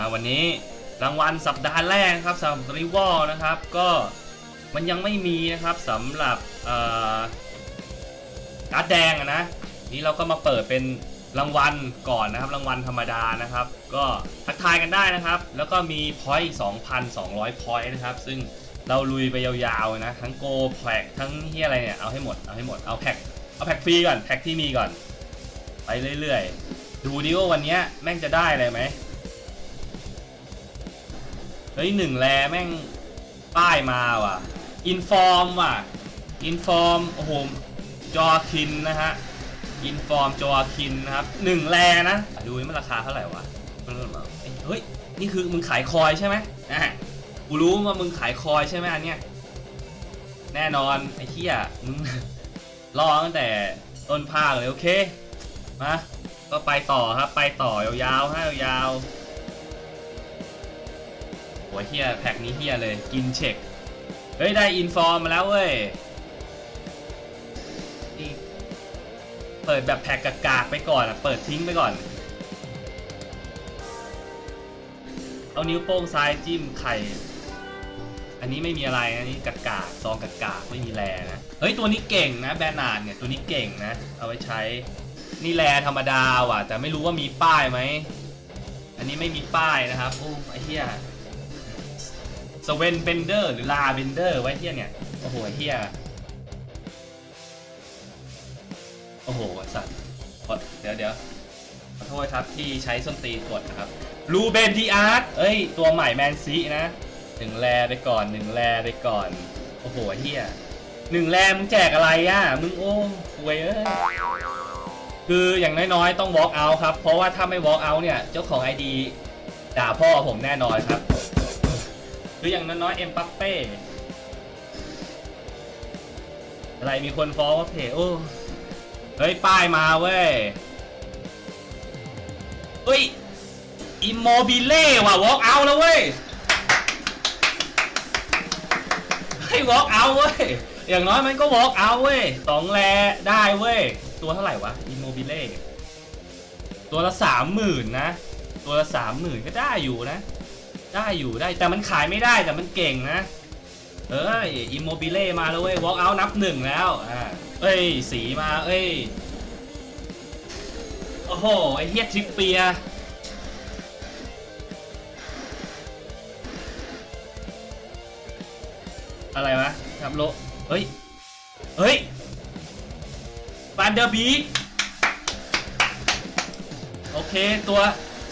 าวันนี้รางวัลสัปดาห์แรกครับสำหรับริวอลนะครับ ก็มันยังไม่มีนะครับสำหรับการ์ดแดงนะนี้เราก็มาเปิดเป็นรางวัลก่อนนะครับ รางวัลธรรมดานะครับ ก็ทักทายกันได้นะครับ แล้วก็มีพอยต์2,200พอยต์นะครับ ซึ่งเราลุยไปยาวๆนะทั้งโกแพกทั้งเฮียอะไรเนี่ยเอาให้หมดเอาให้หมดเอาแพ็กเอาแพ็กฟรีก่อนแพ็กที่มีก่อน ไปเรื่อยๆ ดูดิว่าวันนี้แม่งจะได้อะไรไหม ฮ้ยหนึ่งแลแม่งป้ายมาว่ะอินฟอร์มว่ะอินฟอร์มโอ้โหจอคินนะฮะอินฟอร์มจอคินนะครับหนึ่งแลนะ ดูนี่มันราคาเท่าไหร่วะมันเฮ้ยนี่คือมึงขายคอยใช่ไหมอะกูรู้ว่ามึงขายคอยใช่ไหมอันเนี้ยแน่นอนไอ้เหี้ยมึงรอตั้งแต่ต้นภาคเลยโอเคมาก็ไปต่อครับไปต่อยาวๆฮะยาวๆ โหัวเฮียแพ็กนี้เฮียเลยกินเช็ค เฮ้ย ได้อินฟอร์มมาแล้วเว้ยเปิดแบบแพ็กกากไปก่อนอะเปิดทิ้งไปก่อน เอานิ้วโป้งซ้ายจิ้มไข่ อันนี้ไม่มีอะไรนะนี่กากาซองกากาไม่มีแรนะ เฮ้ย ตัวนี้เก่งนะแบรนาร์ดเนี่ยตัวนี้เก่งนะ เอาไว้ใช้ นี่แรธรรมดาว่ะ แต่ไม่รู้ว่ามีป้ายไหม อันนี้ไม่มีป้ายนะครับโอ้ไอ้เหี้ย สเวนเบนเดอร์หรือลาเบนเดอร์ไว้เหี้ยเนี่ย โอ้โหไอ้เหี้ยโอ้โหสัตว์ขอเดี๋ยวเดี๋ยวขอโทษครับที่ใช้ส้นตีนกดนะครับลูเบนทีอาร์ตเอ้ย ตัวใหม่แมนซีนะหนึ่งแรไปก่อนหนึ่งแรไปก่อน โอ้โหไอ้เหี้ยหนึ่งแรมึงแจกอะไรอะ มึงโอ้ควยเอ้ยคืออย่างน้อยๆ ต้อง walk out ครับ เพราะว่าถ้าไม่ walk out เนี่ย เจ้าของ ID ด่าพ่อผมแน่นอนครับ คืออย่างน้อยๆเอ็มปัปเป้อะไรมีคนฟ้องว่าเพจโอ้เฮ้ย ป้ายมาเว้ยเฮ้ยอิมโมบิเล่ว่ะ walk out แล้วเว้ยให้ walk out เว้ย อย่างน้อยมันก็ walk out เว้ยสองแลได้เว้ย ตัวเท่าไหร่วะอิมโมบิเล่ตัวละสามหมื่นนะ ตัวละสามหมื่นก็ได้อยู่นะ ได้อยู่ได้แต่มันขายไม่ได้แต่มันเก่งนะ เอ้ยอิมโมบิเล่มาแล้วเว้ย walk out นับหนึ่งแล้วอ่าเอ้ยสีมาเอ้ยโอ้โหไอเฮียทริปเปียอะไรวะทับโลเฮ้ย เฮ้ยฟันเดอร์บี โอเค ตัว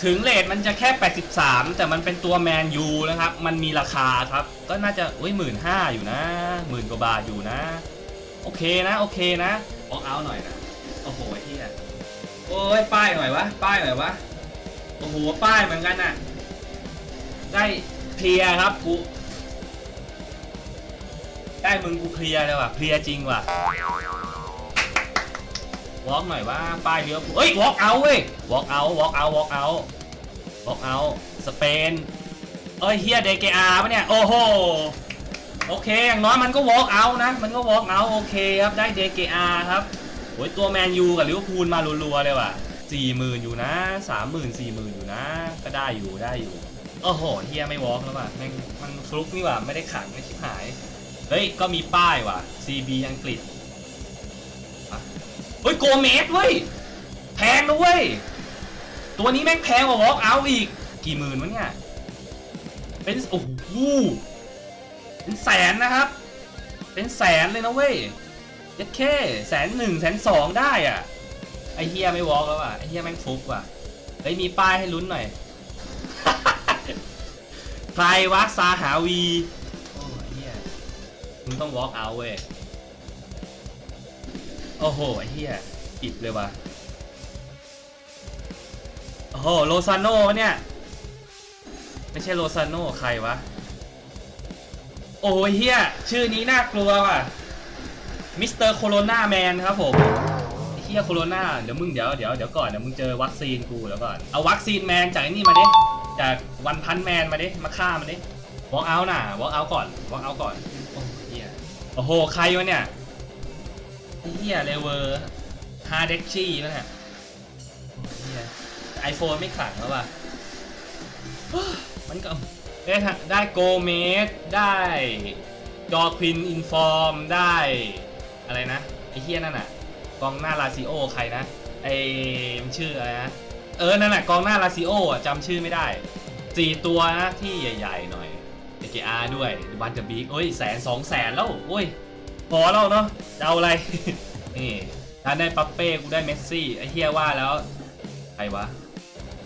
ถึงเลทมันจะแค่ 83 แต่มันเป็นตัวแมนยูนะครับ มันมีราคาครับ ก็น่าจะอุ้ยหมื่นห้าอยู่นะหมื่นกว่าบาทอยู่นะ โอเคนะ โอเคนะออกเอาหน่อยนะ โอ้โหไอ้เหี้ยโอ้ยป้ายหน่อยวะ ป้ายหน่อยวะ โอ้โห ป้ายเหมือนกันน่ะ ได้เพลียร์ครับกู ได้มึงกูเคลียร์เลยว่ะ เคลียร์จริงว่ะ วอล์กหน่อยว่าป้ายเลี้ยวภูลเอ้ยวอล์กเอาเว้ยวอล์กเอาวอล์กเอาวอล์กเอาวอล์กเอาสเปนเอ้ยเฮียเดเกอาปะเนี่ย โอ้โห โอเค อย่างน้อยมันก็วอล์กเอานะ มันก็วอล์กเอาโอเคครับ ได้เดเกอาครับโอ้ยตัวแมนยูกับลิเวอร์พูลมารัวๆเลยว่ะสี่หมื่นอยู่นะสามหมื่นสี่หมื่นอยู่นะ ก็ได้อยู่ได้อยู่ โอ้โหเฮียไม่วอล์กแล้วว่ะม่งมันฟลุกนี่ว่ะไม่ได้ขังไม่ชิบหาย เฮ้ย ก็มีป้ายว่ะ CB อังกฤษ โกเมสเว้ย แพงนะเว้ย ตัวนี้แม่งแพงกว่าวอล์กเอาอีก กี่หมื่นวะเนี่ย เป็น โอ้โห เป็นแสนนะครับ เป็นแสนเลยนะเว้ยยัดแค่แสนหนึ่งแสนสองได้อะ ไอเฮียไม่วอล์กแล้วว่ะ ไอเฮียแม่งฟุกว่ะเฮ้ยมีป้ายให้ลุ้นหน่อย ใครวะซาหาวี โอ้ไอ้เฮียมึงต้องวอล์กเอาเว้ย โอ้โหไอ้เหี้ยอิบเลยว่ะโอ้โหโลซานโนเนี่ย ไม่ใช่โลซานโนใครวะ โอ้ยเฮียชื่อนี้น่ากลัวว่ะมิสเตอร์โคโรนาแมนครับผมเฮียโคโรนาเดี๋ยวมึงเดี๋ยวเดี๋ยวเดี๋ยวก่อนเดี๋ยวมึงเจอวัคซีนกูแล้วก่อน เอาวัคซีนแมนจากไอ้นี่มาดิ จากวันพันแมนมาดิ มาฆ่ามันดิวอล์กเอาน่ะวอล์กเอาก่อนวอล์กเอาก่อน โอ้เฮียโอ้โห ใครวะเนี่ย เฮียเลเวอร์ฮาร์เด็กชี่ป่ะเนี่ยไอโฟนไม่ขลังแล้วป่ะมันก็ได้ได้โกเมสได้จอควินอินฟอร์มได้อะไรนะ ไอเฮียนั่นน่ะ กองหน้าลาซิโอใครนะ ไอมันชื่ออะไรนะ เออ นั่นน่ะกองหน้าลาซิโอจำชื่อไม่ได้สี่ตัวนะที่ใหญ่ ๆ หน่อย AKR ด้วยวันจะบีกโอ้ยแสนสองแสนแล้ว โอ้ย พอแล้วเนาะจะเอาอะไร นี่ถ้าได้ปัปเป้กูได้เมสซี่ไอ้เฮียว่าแล้ว ใครวะ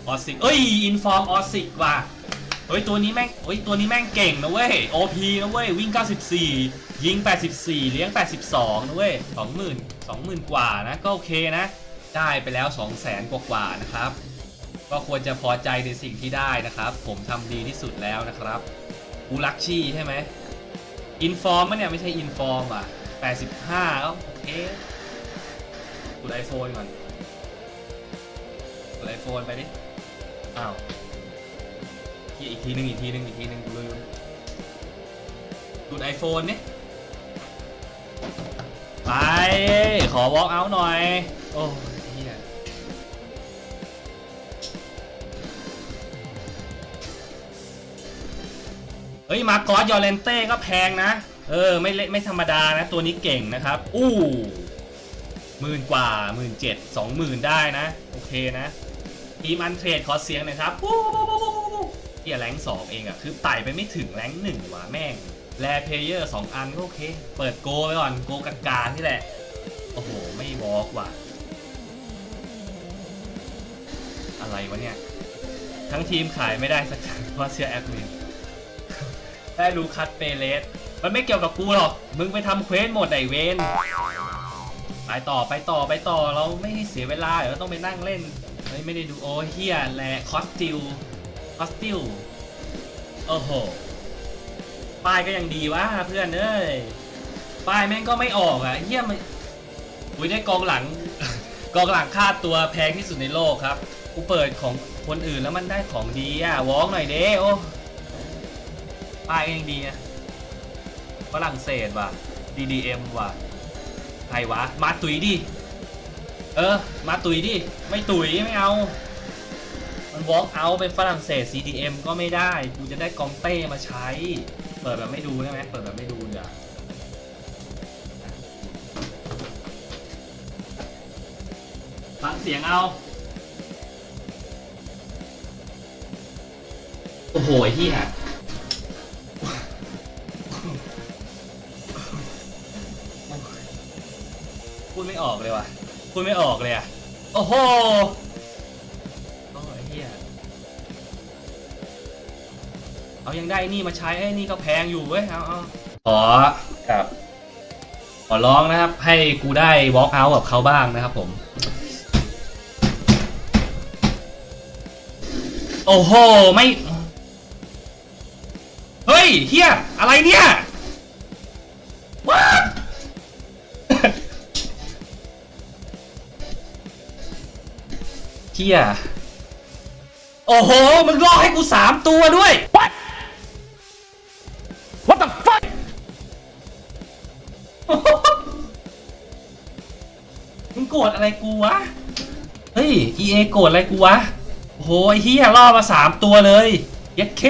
ออสิกเอ้ยอินฟอร์มออสิกว่ะเฮ้ยตัวนี้แม่งเฮ้ยตัวนี้แม่งเก่งนะเว้ย OP นะเว้ยวิ่ง 94 ยิง 84 เลี้ยง 82นะเว้ย20,000 20,000 กว่านะก็โอเคนะ ได้ไปแล้ว 200,000 กว่ากว่าๆนะครับ ก็ควรจะพอใจในสิ่งที่ได้นะครับ ผมทำดีที่สุดแล้วนะครับกูลักชี่ใช่ไหม อินฟอร์มมันเนี่ยไม่ใช่อินฟอร์มอะ85ก็โอเคกดไอโฟนก่อนกดไอโฟนไปดิ อ้าวเหี้ยอีกทีหนึงอีกทีหนึงอีกทีหนึงกูลืมดูไอโฟนนี่ไป ขอวอล์กเอาหน่อย โอ้ ฮ้ยมาร์กอสยอร์เลนเต้ก็แพงนะ เออไม่เละไม่ธรรมดานะตัวนี้เก่งนะครับ อู้หมื่นกว่าหมื่นเจ็ดสองหมื่นได้นะ โอเคนะทีมอันเทรดขอเสียงหน่อยครับปู้ปู้ปู้ปู้ปู้เฮียแรงสองเองอะคือไต่ไปไม่ถึงแรงหนึ่งว่ะแม่งแลเพลเยอร์สองอันก็โอเค เปิดโกไปก่อนโกกากานี่แหละ โอ้โห ไม่วอกว่ะ อะไรวะเนี่ย ทั้งทีมขายไม่ได้สักครั้งเพราะเชื่อแอดมิน ได้รู้คัดเปเลส มันไม่เกี่ยวกับกูหรอก มึงไปทำเควสหมดไอเวนไปต่อไปต่อไปต่อเราไม่ให้เสียเวลาเดี๋ยวเราต้องไปนั่งเล่นเฮ้ยไม่ได้ดูโอ้เฮียแลคอสติลคอสติลโอ้โหป้ายก็ยังดีวะเพื่อนเอ้ยป้ายแม่งก็ไม่ออกอะเฮียมันอุ้ยได้กองหลัง กองหลังค่าตัวแพงที่สุดในโลกครับ กูเปิดของคนอื่นแล้วมันได้ของดีอะวอล์กหน่อยเด้โอ้ ป้ายก็ยังดีอะฝรั่งเศสว่ะ DDM ว่ะใครวะ มาตุยดิ เออ มาตุยดิ ไม่ตุยไม่เอา มัน walk out เป็นฝรั่งเศส CDM ก็ไม่ได้ กูจะได้กองเต้มาใช้ เปิดแบบไม่ดูได้ไหมเปิดแบบไม่ดูเดี๋ยวฟังเสียงเอา โอ้โหไอ้เดไม่ออกเลยว่ะพูดไม่ออกเลยอะ โอ้โหโอ้ยเฮียเอายังได้นี่มาใช้ไอ้นี่ก็แพงอยู่เว้ย เอาเอาขอกับ ขอร้องนะครับ ให้กูได้ walk out กับเขาบ้างนะครับผม โอ้โห ไม่ เฮ้ยเฮียอะไรเนี่ย เฮียโอ้โห มึงล่อให้กูสามตัวด้วย What What the fuck มึงโกรธอะไรกูวะ เฮ้ย EA โกรธอะไรกูวะ โอ้โหไอ้เฮียล่อมาสามตัวเลยยัดเค